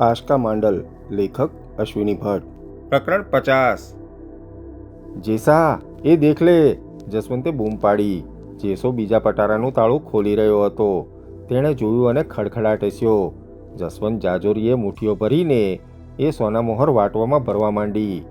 આશકા માંડલ લેખક અશ્વિની ભટ્ટ. પ્રકરણ પચાસ. જેસા એ દેખ લે. જસવંતે બૂમ પાડી. જેસો બીજા પટારાનું તાળું ખોલી રહ્યો હતો. તેણે જોયું અને ખડખડાટેસ્યો. જસવંત જાજોરીએ મુઠ્ઠીઓ ભરીને એ સોના મોહર વાટવામાં ભરવા માંડી.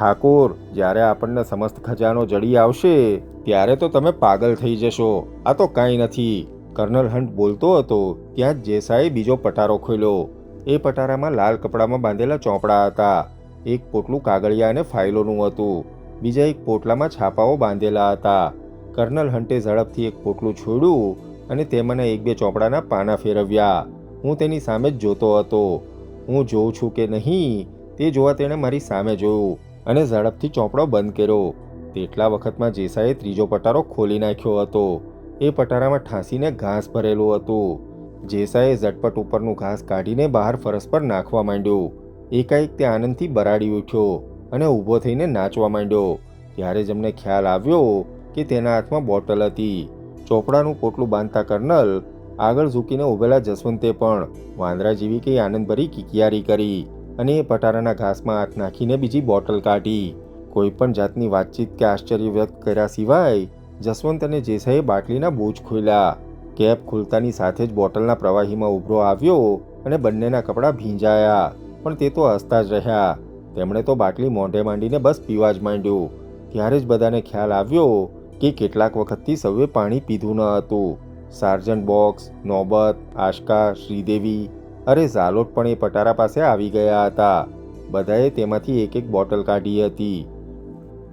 ઠાકોર જ્યારે આપણને સમસ્ત ખજાનો જડી આવશે ત્યારે તો તમે પાગલ થઈ જશો. આ તો કાંઈ નથી. કર્નલ હન્ટ બોલતો હતો ત્યાં જ જેસાએ બીજો પટારો ખોલ્યો. એ પટારામાં લાલ કપડામાં બાંધેલા ચોપડા હતા. એક પોટલું કાગળિયા અને ફાઇલોનું હતું. બીજા એક પોટલામાં છાપાઓ બાંધેલા હતા. કર્નલ હન્ટે ઝડપથી એક પોટલું છોડ્યું અને તેમાંના એક બે ચોપડાના પાના ફેરવ્યા. હું તેની સામે જ જોતો હતો. હું જોઉં છું કે નહીં, તે જોવા તેણે મારી સામે જોયું અને ઝડપથી ચોપડો બંધ કર્યો. તેટલા વખતમાં જેસાએ ત્રીજો પટારો ખોલી નાખ્યો હતો. એ પટારામાં ઠાંસીને ઘાસ ભરેલું હતું. જેસાએ ઝટપટ ઉપરનું ઘાસ કાઢીને બહાર ફરસ પર નાખવા માંડ્યો. એકાએક તે આનંદથી બરાડી ઉઠ્યો અને ઊભો થઈને નાચવા માંડ્યો. ત્યારે જ અમને ખ્યાલ આવ્યો કે તેના હાથમાં બોટલ હતી. ચોપડાનું પોટલું બાંધતા કર્નલ આગળ ઝૂકીને ઊભેલા જસવંતે પણ વાંદરા જેવી કંઈ આનંદભરી કિકિયારી કરી અને એ પટારાના ઘાસમાં હાથ નાખીને બીજી બોટલ કાઢી. કોઈ પણ જાતની વાતચીત કે આશ્ચર્ય વ્યક્ત કર્યા સિવાય જસવંત અને જેસાએ બાટલીના બોજ ખોલ્યા. કેપ ખુલતાની સાથે જ બોટલના પ્રવાહીમાં ઉભરો આવ્યો અને બંનેના કપડાં ભીંજાયા, પણ તે તો હસતા જ રહ્યા. તેમણે તો બાટલી મોઢે માંડીને બસ પીવા જ માંડ્યું. ત્યારે જ બધાને ખ્યાલ આવ્યો કે કેટલાક વખતથી સૌએ પાણી પીધું ન હતું. સાર્જન્ટ બોક્સ, નોબત, આશકા, શ્રીદેવી અરે ઝાલોટ પણ એ પટારા પાસે આવી ગયા હતા. બધાએ તેમાંથી એક એક બોટલ કાઢી હતી.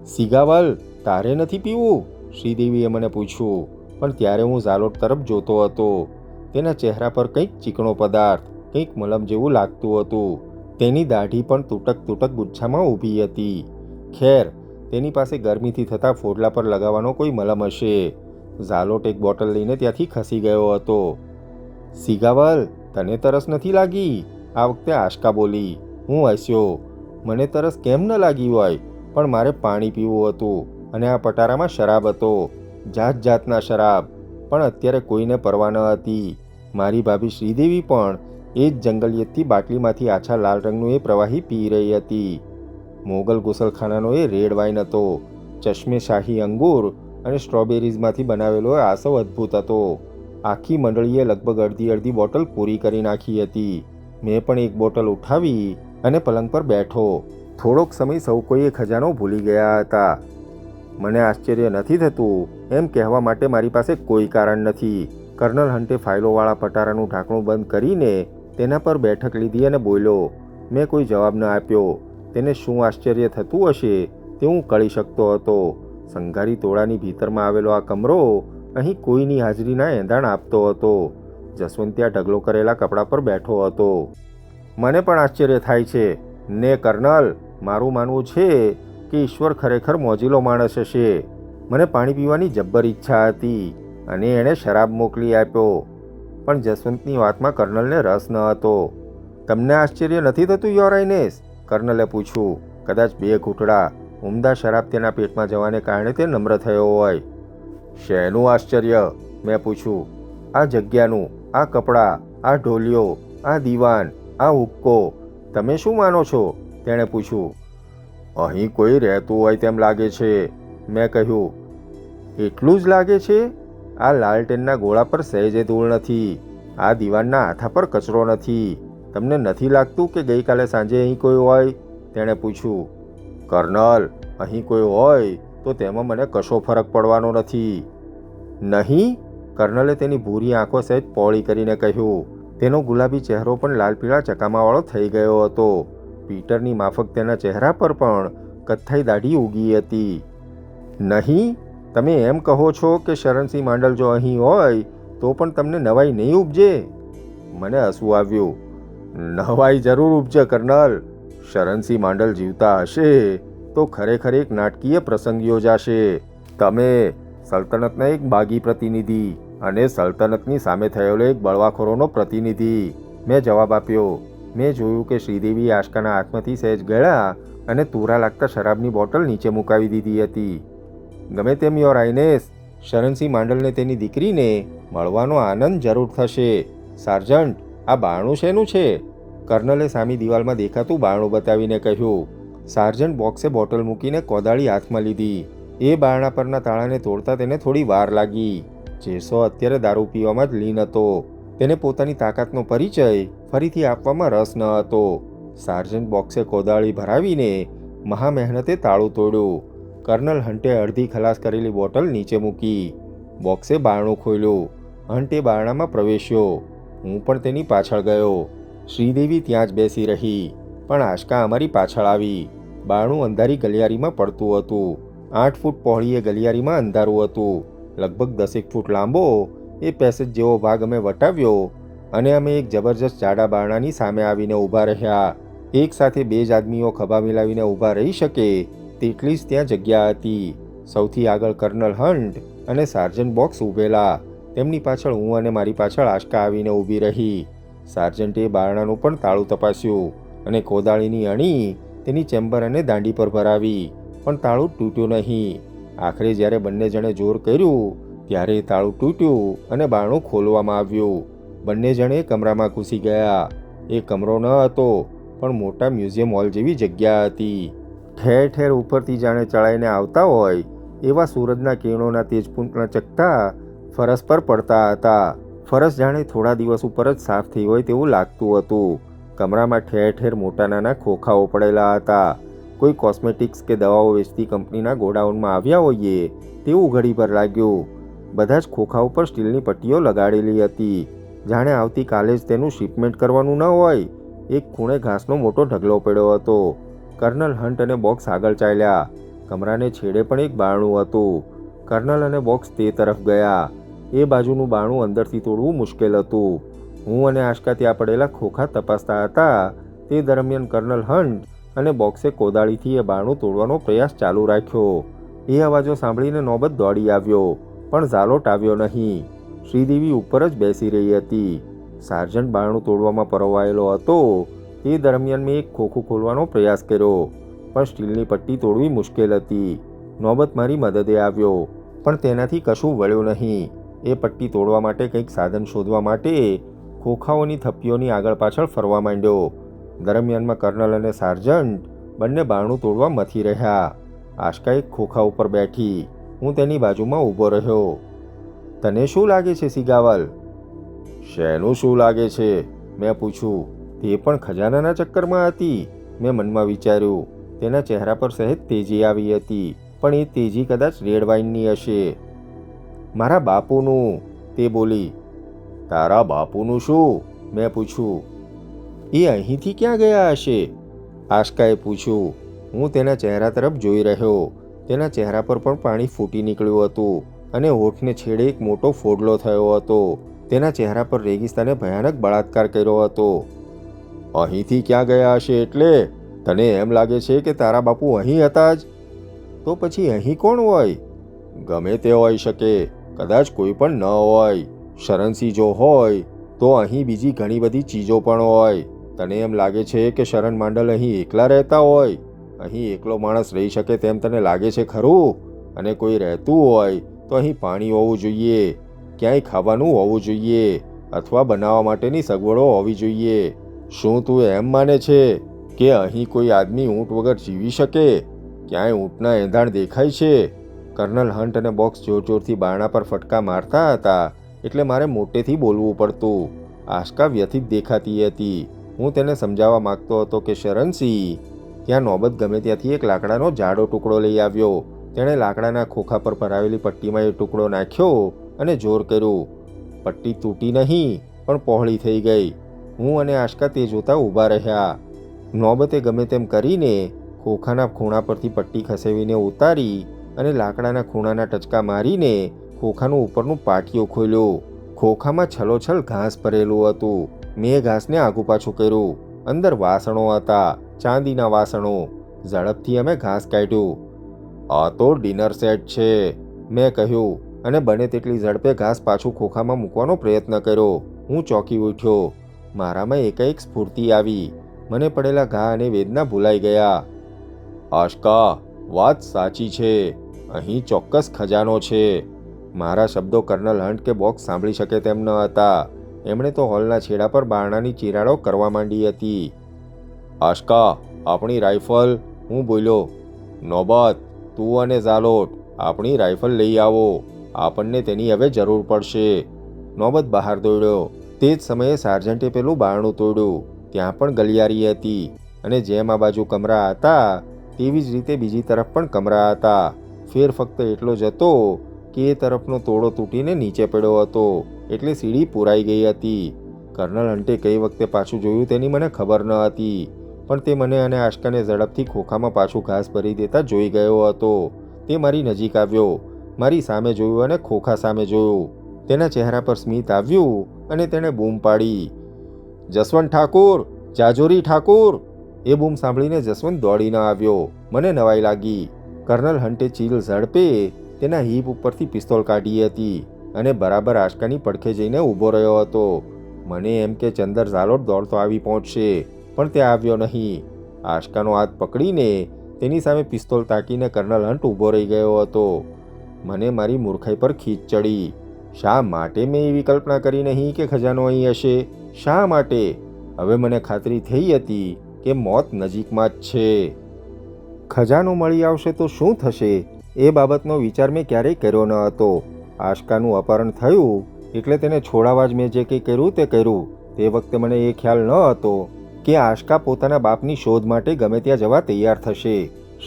સિગાવલ, તારે નથી પીવું? શ્રીદેવીએ મને પૂછ્યું. પણ ત્યારે હું ઝાલોટ તરફ જોતો હતો. તેના ચહેરા પર કંઈક ચીકણો પદાર્થ, કંઈક મલમ જેવું લાગતું હતું. તેની દાઢી પણ તૂટક તૂટક ગુચ્છામાં ઊભી હતી. ખેર, તેની પાસે ગરમીથી થતા ફોડલા પર લગાવવાનો કોઈ મલમ હશે? ઝાલોટ એક બોટલ લઈને ત્યાંથી ખસી ગયો હતો. સિગાવલ, તને તરસ નથી લાગી? આ વખતે આશકા બોલી. હું હસ્યો. મને તરસ કેમ ન લાગી હોય? પણ મારે પાણી પીવું હતું અને આ પટારામાં શરાબ હતો. જાત જાતના શરાબ. પણ અત્યારે કોઈને પરવા ન હતી. મારી ભાભી શ્રીદેવી પણ એ જ જંગલિયતથી બાટલીમાંથી આછા લાલ રંગનું એ પ્રવાહી પી રહી હતી. મોગલ ગુસલખાનાનો એ રેડ વાઇન હતો. ચશ્મે શાહી અંગૂર અને સ્ટ્રોબેરીઝમાંથી બનાવેલો એ આસવ અદ્ભુત હતો. આખી મંડળીએ લગભગ અડધી અડધી બોટલ પૂરી કરી નાખી હતી. મેં પણ એક બોટલ ઉઠાવી અને પલંગ પર બેઠો. થોડોક સમય સૌ કોઈએ ખજાનો ભૂલી ગયા હતા. મને આશ્ચર્ય નથી થતું. એમ કહેવા માટે મારી પાસે કોઈ કારણ નથી. કર્નલ હન્ટે ફાઇલોવાળા પટારાનું ઢાંકણું બંધ કરીને તેના પર બેઠક લીધી અને બોલ્યો, મેં કોઈ જવાબ ન આપ્યો. તેને શું આશ્ચર્ય થતું હશે? તે હું કળી શકતો હતો. સંઘારી તોળાની ભીતરમાં આવેલો આ કમરો અહીં કોઈની હાજરીના એંધાણ આપતો હતો. જસવંતિયા ઢગલો કરેલા કપડા પર બેઠો હતો. મને પણ આશ્ચર્ય થાય છે. ને કર્નલ, મારું માનવું છે કે ઈશ્વર ખરેખર મોજીલો માણસ હશે. મને પાણી પીવાની જબ્બર ઈચ્છા હતી અને એણે શરાબ મોકલી આપ્યો. પણ જસવંતની વાતમાં કર્નલને રસ ન હતો. તમને આશ્ચર્ય નથી થતું, યોર આઈનેસ કર્નલે પૂછ્યું. કદાચ બે ઘૂંટડા ઉમદા શરાબ તેના પેટમાં જવાને કારણે તે નમ્ર થયો હોય. શેનું આશ્ચર્ય? મેં પૂછ્યું. આ જગ્યાનું, આ કપડાં, આ ઢોલિયો, આ દીવાન, આ હુક્કો, તમે શું માનો છો? તેણે પૂછ્યું. અહીં કોઈ રહેતું હોય તેમ લાગે છે. મેં કહ્યું, એટલું જ લાગે છે? આ લાલટેનના ગોળા પર સહેજે ધૂળ નથી. આ દીવાનના હાથા પર કચરો નથી. તમને નથી લાગતું કે ગઈકાલે સાંજે અહીં કોઈ હોય? તેણે પૂછ્યું, કર્નલ, અહીં કોઈ હોય તો તેમાં મને કશો ફરક પડવાનો નથી. નહીં? કર્નલે તેની ભૂરી આંખો સહેજ પોળી કરીને કહ્યું, તેનો ગુલાબી ચહેરો પણ લાલ પીળા ચકામાવાળો થઈ ગયો હતો. પીટરની માફક તેના ચહેરા પર પણ કથ્થાઈ દાઢી ઉગી હતી. નહીં, તમે એમ કહો છો કે શરણસિંહ માંડલ જો અહીં હોય, તો પણ તમને નવાઈ નહીં ઉપજે? મને હસવું આવ્યું. નવાઈ જરૂર ઉપજે, કર્નલ. શરણસિંહ માંડલ જીવતા હશે, તો ખરેખર એક નાટકીય પ્રસંગ યોજાશે. તમે સલ્તનતના એક બાગી પ્રતિનિધિ અને સલ્તનતની સામે થયેલો એક બળવાખોરોનો પ્રતિનિધિ. મેં જવાબ આપ્યો. મેં જોયું કે શ્રીદેવી આશકાના હાથમાંથી સહેજ ગળ્યા અને તુરા લાગતા શરાબની બોટલ નીચે મુકાવી દીધી હતી. ગમે તેમ યોર આઈનેસ શરણસિંહ માંડલને તેની દીકરીને મળવાનો આનંદ જરૂર થશે. સાર્જન્ટ, આ બારણું શેનું છે? કર્નલે સામી દિવાલમાં દેખાતું બારણું બતાવીને કહ્યું, સાર્જન્ટ બોક્સે બોટલ મૂકીને કોદાળી હાથમાં લીધી. એ બારણા પરના તાળાને તોડતા તેને થોડી વાર લાગી. જેસો અત્યારે દારૂ પીવામાં જ લીન હતો. તેને પોતાની તાકાતનો પરિચય ફરીથી આપવામાં રસ ન હતો. સાર્જન્ટ બોક્સે કોદાળી ભરાવીને મહા મહેનતે તાળું તોડ્યું. કર્નલ હન્ટે અડધી ખલાસ કરેલી બોટલ નીચે મૂકી. બોક્સે બારણું ખોલ્યું. હન્ટે બારણામાં પ્રવેશ્યો. હું પણ તેની પાછળ ગયો. શ્રીદેવી ત્યાં જ બેસી રહી. પણ આશકા અમારી પાછળ આવી. બારણું અંધારી ગલિયારીમાં પડતું હતું. આઠ ફૂટ પહોળીએ ગલિયારીમાં અંધારું હતું. લગભગ દસેક ફૂટ લાંબો એ પેસેજ જેવો ભાગ અમે વટાવ્યો. અને અમે એક જબરજસ્ત જાડા બારણાની સામે આવીને ઊભા રહ્યા. એક સાથે બે જ આદમીઓ ખભા મિલાવીને ઊભા રહી શકે તેટલી જ ત્યાં જગ્યા હતી. સૌથી આગળ કર્નલ હન્ટ અને સાર્જન્ટ બોક્સ ઊભેલા. તેમની પાછળ હું અને મારી પાછળ આશકા આવીને ઊભી રહી. સાર્જન્ટે બારણાનું પણ તાળું તપાસ્યું અને કોદાળીની અણી તેની ચેમ્બર અને દાંડી પર ભરાવી, પણ તાળું તૂટ્યું નહીં. આખરે જ્યારે બંને જણે જોર કર્યું, ત્યારે તાળું તૂટ્યું અને બારણું ખોલવામાં આવ્યું. બંને જણે કમરામાં ઘૂસી ગયા. એ કમરો ન હતો, પણ મોટા મ્યુઝિયમ હોલ જેવી જગ્યા હતી. ઠેર ઠેર ઉપરથી જાણે ચડાઈને આવતા હોય, એવા સૂરજના કિરણોના તેજપુંજના ચકતા ફરસ પર પડતા હતા. ફરસ જાણે થોડા દિવસ ઉપર જ સાફ થઈ હોય તેવું લાગતું હતું. કમરામાં ઠેર ઠેર મોટા નાના ખોખાઓ પડેલા હતા. કોઈ કોસ્મેટિક્સ કે દવાઓ વેચતી કંપનીના ગોડાઉનમાં આવ્યા હોઈએ, તેવું ઘડી પર લાગ્યું. બધા જ ખોખા ઉપર સ્ટીલની પટ્ટીઓ લગાડેલી હતી. જાણે આવતીકાલે જ તેનું શિપમેન્ટ કરવાનું ન હોય. એક ખૂણે ઘાસનો મોટો ઢગલો પડ્યો હતો. કર્નલ હન્ટ અને બોક્સ આગળ ચાલ્યા. કમરાને છેડે પણ એક બારણું હતું. કર્નલ અને બોક્સ તે તરફ ગયા. એ બાજુનું બારણું અંદરથી તોડવું મુશ્કેલ હતું. હું અને આશકા ત્યાં પડેલા ખોખા તપાસતા હતા. તે દરમિયાન કર્નલ હન્ટ અને બોક્સે કોદાળીથી એ બારણું તોડવાનો પ્રયાસ ચાલુ રાખ્યો. એ અવાજો સાંભળીને નોબત દોડી આવ્યો, પણ ઝાલોટ આવ્યો નહીં. શ્રીદેવી ઉપર જ બેસી રહી હતી. સાર્જન્ટ બારણું તોડવામાં પરવાયેલો હતો. તે દરમિયાન મેં એક ખોખું ખોલવાનો પ્રયાસ કર્યો, પણ સ્ટીલની પટ્ટી તોડવી મુશ્કેલ હતી. નોબત મારી મદદે આવ્યો, પણ તેનાથી કશું વળ્યું નહીં. એ પટ્ટી તોડવા માટે કંઈક સાધન શોધવા માટે ખોખાઓની થપ્પીઓની આગળ પાછળ ફરવા માંડ્યો. દરમિયાનમાં કર્નલ અને સાર્જન્ટ બંને બારણું તોડવા મથી રહ્યા. આશકા એક ખોખા ઉપર બેઠી. હું તેની બાજુમાં ઊભો રહ્યો. તને શું લાગે છે, સિગાવલ? શેનું શું લાગે છે? મેં પૂછ્યું તે પણ ખજાનાના ચક્કરમાં હતી. મેં મનમાં વિચાર્યું, તેના ચહેરા પર સહેજ તેજી આવી હતી, પણ એ તેજી કદાચ રેડ વાઇનની હશે. મારા બાપુનું, તે બોલી. તારા બાપુનું શું? મેં પૂછ્યું એ અહીંથી ક્યાં ગયા હશે? આશકાએ પૂછ્યું. હું તેના ચહેરા તરફ જોઈ રહ્યો. તેના ચહેરા પર પણ પાણી ફૂટી નીકળ્યું હતું. અને હોઠને છેડે એક મોટો ફોડલો થયો હતો. તેના ચહેરા પર રેગિસ્તાને ભયાનક બળાત્કાર કર્યો હતો. અહીંથી ક્યાં ગયા હશે એટલે? તને એમ લાગે છે કે તારા બાપુ અહીં હતા જ? તો પછી અહીં કોણ હોય? ગમે તે હોઈ શકે, કદાચ કોઈ પણ ન હોય. શરણસી જો હોય, તો અહીં બીજી ઘણી બધી ચીજો પણ હોય. તને એમ લાગે છે કે શરણ માંડલ અહીં એકલા રહેતા હોય? અહીં એકલો માણસ રહી શકે તેમ તને લાગે છે ખરું? અને કોઈ રહેતું હોય તો અહીં પાણી હોવું જોઈએ, ક્યાંય ખાવાનું હોવું જોઈએ અથવા બનાવવા માટેની સગવડો હોવી જોઈએ. શું તું એમ માને છે કે અહીં કોઈ આદમી ઊંટ વગર જીવી શકે? ક્યાંય ઊંટના એંધાણ દેખાય છે? કર્નલ હન્ટ અને બોક્સ જોર જોરથી બારણા પર ફટકા મારતા હતા, એટલે મારે મોટેથી બોલવું પડતું. આશકા વ્યથિત દેખાતી હતી. હું તેને સમજાવવા માંગતો હતો કે શરણસિંહ, ત્યાં નોબત ગમે ત્યાંથી એક લાકડાનો જાડો ટુકડો લઈ આવ્યો. તેણે લાકડાના ખોખા પર ભરાવેલી પટ્ટીમાં એ ટુકડો નાખ્યો અને જોર કર્યું. પટ્ટી તૂટી નહીં, પણ પહોળી થઈ ગઈ. હું અને આશકા તે જોતા ઊભા રહ્યા. નોબતે ગમે તેમ કરીને ખોખાના ખૂણા પરથી પટ્ટી ખસેવીને ઉતારી અને લાકડાના ખૂણાના ટચકા મારીને ખોખાનું ઉપરનું પાટિયો ખોલ્યો. ખોખામાં છલોછલ ઘાસ ભરેલું હતું. મેં ઘાસને આગુ પાછું કર્યું. અંદર વાસણો હતા, ચાંદીના વાસણો. ઝડપથી અમે ઘાસ કાઢ્યું. આ તો ડિનર સેટ છે, મેં કહ્યું, અને બને તેટલી ઝડપે ઘાસ પાછું ખોખામાં મૂકવાનો પ્રયત્ન કર્યો. હું ચોંકી ઉઠ્યો. મારામાં એકાએક સ્ફૂર્તિ આવી. મને પડેલા ઘા અને વેદના ભૂલાઈ ગયા. આશકા, વાત સાચી છે. અહીં ચોક્કસ ખજાનો છે. મારા શબ્દો કર્નલ હન્ટ કે બોક્સ સાંભળી શકે તેમ ન હતા. એમણે તો હોલના છેડા પર બારણાની ચિરાડો કરવા માંડી હતી. આશકા, આપણી રાઇફલ, હું બોલ્યો. નોબત તું અને ઝાલોટ આપણી રાઇફલ લઈ આવો. આપણને તેની હવે જરૂર પડશે. નોબત બહાર દોડ્યો. તે જ સમયે સાર્જન્ટે પેલું બારણું તોડ્યું ત્યાં પણ ગલિયારી હતી અને જેમ આ બાજુ કમરા હતા, તેવી જ રીતે બીજી તરફ પણ કમરા હતા. ફેર ફક્ત એટલો જ હતો કે એ તરફનો તોડો તૂટીને નીચે પડ્યો હતો. એટલે સીડી પુરાઈ ગઈ હતી. કર્નલ હન્ટે કઈ વખતે પાછું જોયું તેની મને ખબર ન હતી. પણ તે મને અને આશકાને ઝડપથી ખોખામાં પાછું ઘાસ ભરી દેતા જોઈ ગયો હતો. તે મારી નજીક આવ્યો. મારી સામે જોયું અને ખોખા સામે જોયું. તેના ચહેરા પર સ્મિત આવ્યું અને તેણે બૂમ પાડી. જસવંત ઠાકુર! જાજોરી ઠાકુર! એ બૂમ સાંભળીને જસવંત દોડીને આવ્યો. મને નવાઈ લાગી. કર્નલ હન્ટે ચીલ ઝડપે તેના હીપ ઉપરથી પિસ્તોલ કાઢી હતી અને બરાબર આશકાની પડખે જઈને ઊભો રહ્યો હતો. મને એમ કે ચંદર ઝાલોટ દોડતો આવી પહોંચશે. પણ તે આવ્યો નહીં. આશકાનો હાથ પકડીને તેની સામે પિસ્તોલ તાકીને કર્નલ હન્ટ ઊભો રહી ગયો હતો. મને મારી મૂર્ખાઈ પર ખીચ ચડી. શા માટે મેં એવી કલ્પના કરી નહીં કે ખજાનો અહીં હશે? શા માટે? હવે મને ખાતરી થઈ હતી કે મોત નજીકમાં જ છે. ખજાનો મળી આવશે તો શું થશે? એ બાબતનો વિચાર મેં ક્યારેય કર્યો ન હતો. આશકાનું અપહરણ થયું એટલે તેને છોડાવવા જ મેં જે કંઈ કર્યું તે કર્યું. તે વખતે મને એ ખ્યાલ ન હતો. કે આશકા પોતાના બાપની શોધ માટે ગમે ત્યાં જવા તૈયાર થશે.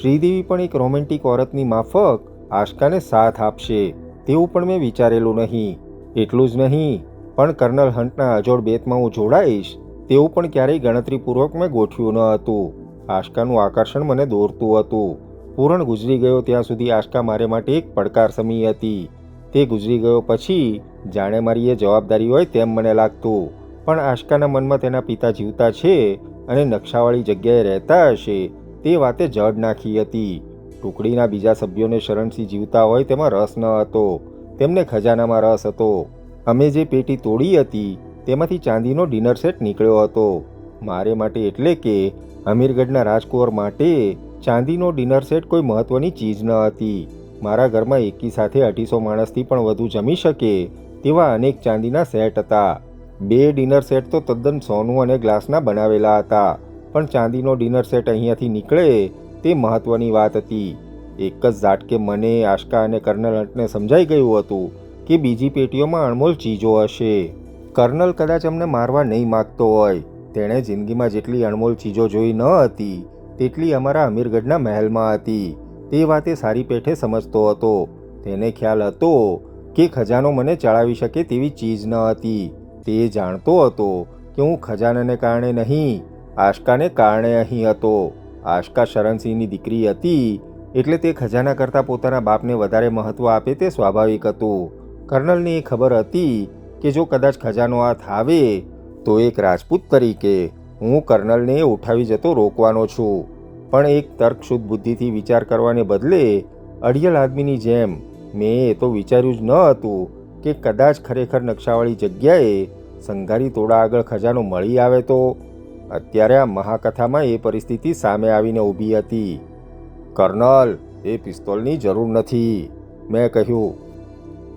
શ્રીદેવી પણ એક રોમેન્ટિક ઓરતની માફક આશકાને સાથ આપશે. તેવું પણ મેં વિચારેલું નહીં. એટલું જ નહીં, પણ કર્નલ હન્ટના અજોડ બેતમાં હું જોડાઈશ, તેવું પણ ક્યારેય ગણતરીપૂર્વક મેં ગોઠવ્યું ન હતું. આશકાનું આકર્ષણ મને દોરતું હતું. પૂરણ ગુજરી ગયો ત્યાં સુધી આશકા મારે માટે એક પડકાર સમી હતી. તે ગુજરી ગયો પછી જાણે મારી એ જવાબદારી હોય તેમ મને લાગતું. પણ આશકાના મનમાં તેના પિતા જીવતા છે અને નકશાવાળી જગ્યાએ રહેતા હશે, તે વાતે જડ નાખી હતી. ટુકડીના બીજા સભ્યોને શરણસિંહ જીવતા હોય તેમાં રસ ન હતો. તેમને ખજાનામાં રસ હતો. અમે જે પેટી તોડી હતી, તેમાંથી ચાંદીનો ડિનર સેટ નીકળ્યો હતો. મારે માટે એટલે કે અમીરગઢના રાજકુંવર માટે ચાંદીનો ડિનર સેટ કોઈ મહત્વની ચીજ ન હતી. મારા ઘરમાં એકી સાથે અઢીસો માણસથી પણ વધુ જમી શકે તેવા અનેક ચાંદીના સેટ હતા. બે ડિનર સેટ તો તદ્દન સોનું અને ગ્લાસના બનાવેલા હતા. પણ ચાંદીનો ડિનર સેટ અહીંયાથી નીકળે તે મહત્વની વાત હતી. એક જ ઝાટકે મને, આશકા અને કર્નલ હંટને સમજાઈ ગયું હતું કે બીજી પેટીઓમાં અણમોલ ચીજો હશે. કર્નલ કદાચ અમને મારવા નહીં માગતો હોય. તેણે જિંદગીમાં જેટલી અણમોલ ચીજો જોઈ ન હતી, તેટલી અમારા અમીરગઢના મહેલમાં હતી. તે વાતે સારી પેઠે સમજતો હતો. તેને ખ્યાલ હતો કે ખજાનો મને ચડાવી શકે તેવી ચીજ ન હતી. તે જાણતો હતો કે હું ખજાનાને કારણે નહીં, આશકાને કારણે અહીં હતો. આશકા શરણસિંહની દીકરી હતી, એટલે તે ખજાના કરતાં પોતાના બાપને વધારે મહત્ત્વ આપે તે સ્વાભાવિક હતું. કર્નલને એ ખબર હતી કે જો કદાચ ખજાનો હાથ આવે, તો એક રાજપૂત તરીકે હું કર્નલને ઉઠાવી જતો રોકવાનો છું. પણ એક તર્કશુદ્ધ બુદ્ધિથી વિચાર કરવાને બદલે અડિયલ આદમીની જેમ મેં એ તો વિચાર્યું જ ન હતું કે કદાચ ખરેખર નકશાવાળી જગ્યાએ સંઘારી તોડા આગળ ખજાનો મળી આવે તો? અત્યારે આ મહાકથામાં એ પરિસ્થિતિ સામે આવીને ઊભી હતી. કર્નલ, એ પિસ્તોલની જરૂર નથી, મેં કહ્યું.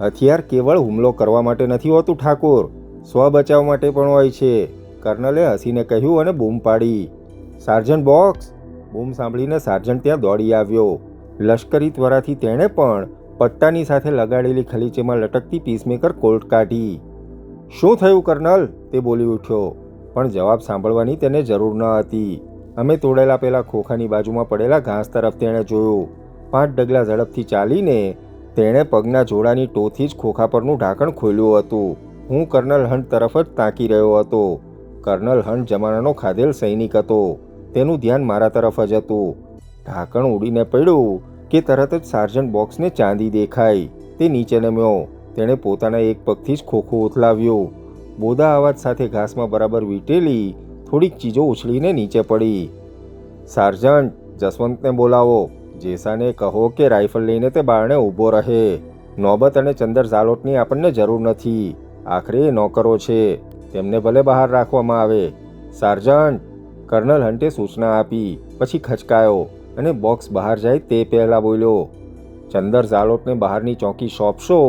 હથિયાર કેવળ હુમલો કરવા માટે નથી હોતું, ઠાકોર. સ્વ બચાવ માટે પણ હોય છે. કર્નલે હસીને કહ્યું અને બૂમ પાડી. Sergeant box. બૂમ સાંભળીને સાર્જન્ટ ત્યાં દોડી આવ્યો. લશ્કરી ત્વરાથી તેણે પણ પટ્ટાની સાથે લગાડેલી ખલીચેમાં લટકતી પીસમેકર કોલ્ટ કાઢી. શું થયું, કર્નલ? તે બોલી ઉઠ્યો. પણ જવાબ સાંભળવાની તેને જરૂર ન હતી. અમે તોડેલા પેલા ખોખાની બાજુમાં પડેલા ઘાસ તરફ તેણે જોયું. પાંચ ડગલા ઝડપથી ચાલીને તેણે પગના જોડાની ટોથી જ ખોખા પરનું ઢાંકણ ખોલ્યું હતું. હું કર્નલ હન્ટ તરફ જ તાકી રહ્યો હતો. કર્નલ હન્ટ જમાનાનો ખાધેલ સૈનિક હતો. તેનું ધ્યાન મારા તરફ જ હતું. ઢાંકણ ઉડીને પડ્યું. કે તરત જ સાર્જન્ટ બોક્સને ચાંદી દેખાઈ. તે નીચે નમ્યો. તેણે પોતાના એક પગથી જ ખોખું ઉથલાવ્યું. બોદા અવાજ સાથે ઘાસમાં બરાબર વીટેલી, થોડીક ચીજો ઉછળીને નીચે પડી. સાર્જન્ટ, જસવંતને બોલાવો. જેસાને કહો કે રાઇફલ લઈને તે બારણે ઊભો રહે. નોબત અને ચંદર ઝાલોટની આપણને જરૂર નથી. આખરે એ નોકરો છે. તેમને ભલે બહાર રાખવામાં આવે. સાર્જન્ટ. કર્નલ હન્ટે સૂચના આપી, પછી ખચકાયો. અને બોક્સ બહાર જાય તે પહેલાં બોલ્યો, ચંદર ઝાલોટને બહારની ચોકી સોંપશો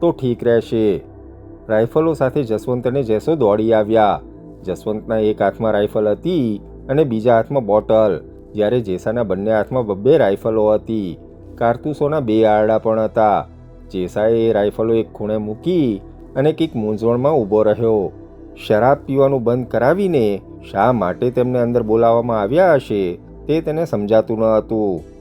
તો ઠીક રહેશે. રાઇફલો સાથે જસવંત અને જેસો દોડી આવ્યા. જસવંતના એક હાથમાં રાઇફલ હતી અને બીજા હાથમાં બોટલ, જ્યારે જેસાના બંને હાથમાં બબ્બે રાઇફલો હતી. કારતૂસોના બે આરડા પણ હતા. જેસાએ એ રાઇફલો એક ખૂણે મૂકી અને કંઈક મૂંઝવણમાં ઊભો રહ્યો. શરાબ પીવાનું બંધ કરાવીને શા માટે તેમને અંદર બોલાવવામાં આવ્યા હશે? તે તેને સમજાતું ન હતું.